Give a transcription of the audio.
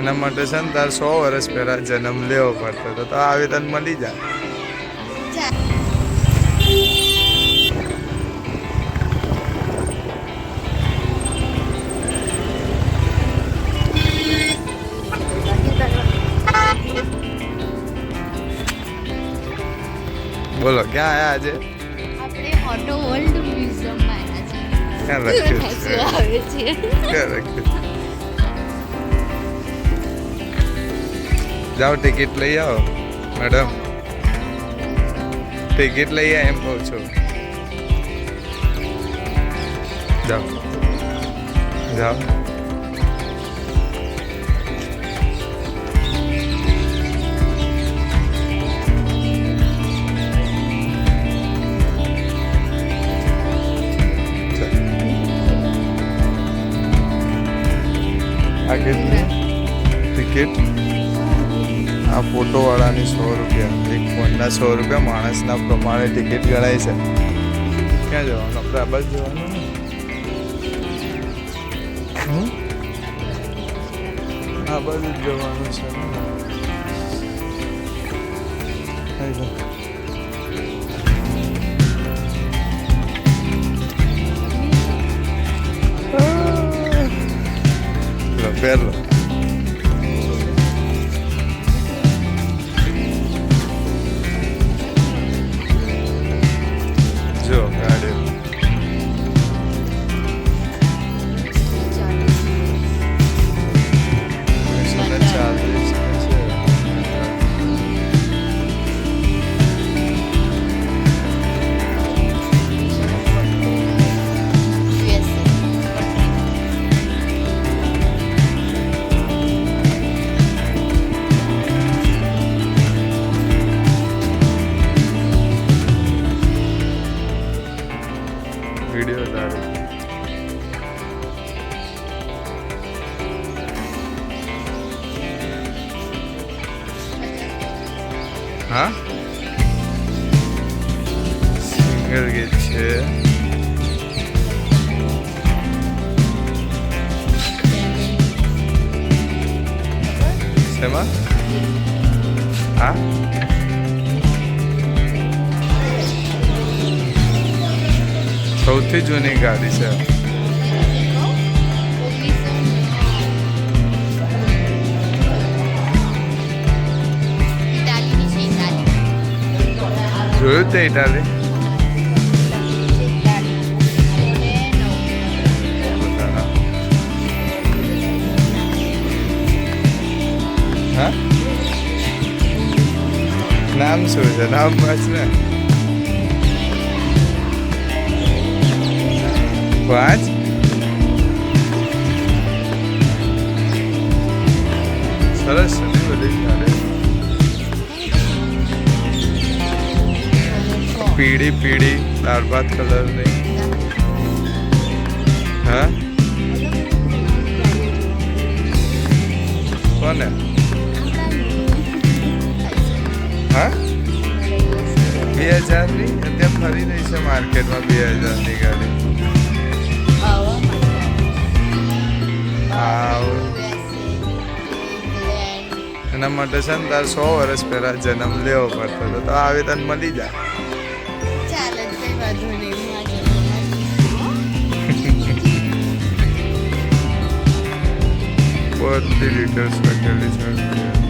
એના માટે છે ને તાર સો વર્ષ પહેલા જન્મ લેવો પડતો તો તો આવી તને મળી જાય. બોલો ક્યાં આયા આજે? આપણે ઓટો વર્લ્ડ મ્યુઝિયમમાં આવ્યા છે? છે આવે છે? ક્યાં લખ્યું છે? જાઓ ટિકિટ લઈ આવો મેડમ ટિકિટ લઈ આ એમ કહું છું. જાઓ. જાઓ. કેટલી? ટિકિટ આ ફોટોવાળાની સો રૂપિયા. એક ફોનના સો રૂપિયા માણસના પ્રમાણે ટિકિટ ગણાય છે. ક્યાં જવાનું? આપણે આ જવાનું? આ જવાનું છે. હા સિંગલ ગીત છે શેમાં હા સૌથી જૂની ગાડી છે જોયું તે ઇટાલી હા નામ શું છે નામ વાંચ પીળી, દાળ ભાત કલરની હા? કોને? હા? બે હજારની અત્યારે ફરી રહી છે માર્કેટમાં બે હજારની ગાડી. આવ. એના માટે છે ને તાર સો વર્ષ પહેલા જન્મ લેવો પડતો તો આવી તને મળી જાય. What did you just make a little?